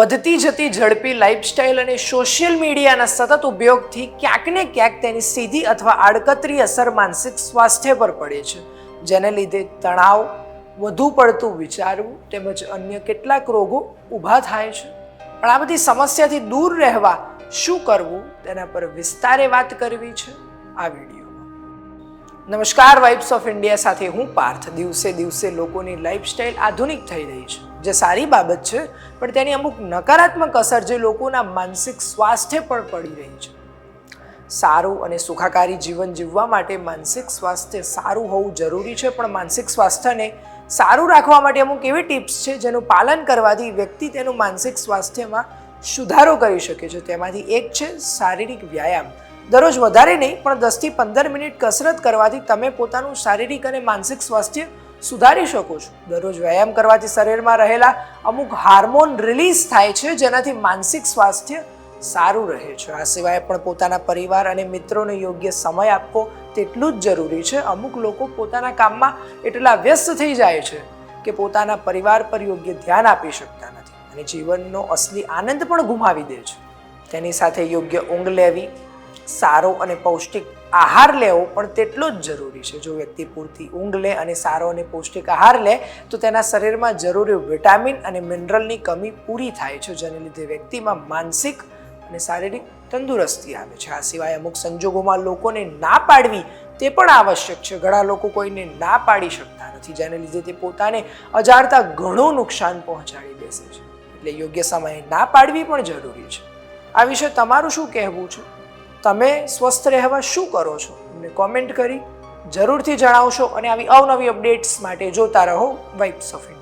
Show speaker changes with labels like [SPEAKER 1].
[SPEAKER 1] વધતી જતી ઝડપી લાઇફસ્ટાઇલ અને સોશિયલ મીડિયાના સતત ઉપયોગથી ક્યાંક ને ક્યાંક તેની સીધી અથવા આડકતરી અસર માનસિક સ્વાસ્થ્ય પર પડે છે. જેને લીધે તણાવ વધુ પડતું વિચારવું તેમજ અન્ય કેટલાક રોગો ઊભા થાય છે. પણ આ બધી સમસ્યાથી દૂર રહેવા શું કરવું તેના પર વિસ્તારે વાત કરવી છે આ વિડીયોમાં નમસ્કાર વાઇબ્સ ઓફ ઇન્ડિયા સાથે હું પાર્થ. દિવસે દિવસે લોકોની લાઈફસ્ટાઈલ આધુનિક થઈ રહી છે. જે સારી બાબત છે, પણ તેની અમુક નકારાત્મક અસર જે લોકોના માનસિક સ્વાસ્થ્ય પર પડી રહી છે. સારું અને સુખાકારી જીવન જીવવા માટે માનસિક સ્વાસ્થ્ય સારું હોવું જરૂરી છે, પણ માનસિક સ્વાસ્થ્યને સારું રાખવા માટે અમુક એવી ટિપ્સ છે, જેનું પાલન કરવાથી વ્યક્તિ તેનું માનસિક સ્વાસ્થ્યમાં સુધારો કરી શકે છે. તેમાંથી એક છે શારીરિક વ્યાયામ. દરરોજ વધારે નહીં, પણ દસથી પંદર મિનિટ કસરત કરવાથી તમે પોતાનું શારીરિક અને માનસિક સ્વાસ્થ્ય સુધારી શકો છો. દરરોજ વ્યાયામ કરવાથી શરીરમાં રહેલા અમુક હાર્મોન રિલીઝ થાય છે, જેનાથી માનસિક સ્વાસ્થ્ય સારું રહે છે. આ સિવાય પણ પોતાના પરિવાર અને મિત્રોને યોગ્ય સમય આપવો તેટલું જ જરૂરી છે. અમુક લોકો પોતાના કામમાં એટલા વ્યસ્ત થઈ જાય છે કે પોતાના પરિવાર પર યોગ્ય ધ્યાન આપી શકતા નથી અને જીવનનો અસલી આનંદ પણ ગુમાવી દે છે. તેની સાથે યોગ્ય ઊંઘ લેવી સારો અને પૌષ્ટિક આહાર લેવો પણ તેટલો જ જરૂરી છે. જો વ્યક્તિ પૂરતી ઊંઘ લે અને સારો અને પૌષ્ટિક આહાર લે, તો તેના શરીરમાં જરૂરી વિટામિન અને મિનરલની કમી પૂરી થાય છે, જેને લીધે વ્યક્તિમાં માનસિક અને શારીરિક તંદુરસ્તી આવે છે. આ સિવાય અમુક સંજોગોમાં લોકોને ના પાડવી તે પણ આવશ્યક છે. ઘણા લોકો કોઈને ના પાડી શકતા નથી, જેને લીધે તે પોતાને અજાણતા ઘણું નુકસાન પહોંચાડી દેશે છે. એટલે યોગ્ય સમયે ના પાડવી પણ જરૂરી છે. આ વિશે તમારું શું કહેવું છે? તમે સ્વસ્થ રહેવા શું કરો છો? અમને કોમેન્ટ કરી, જરૂરથી જણાવશો અને આવી અવનવી અપડેટ્સ માટે જોતા રહો વાઇબ્સ ઓફ ઇન્ડિયા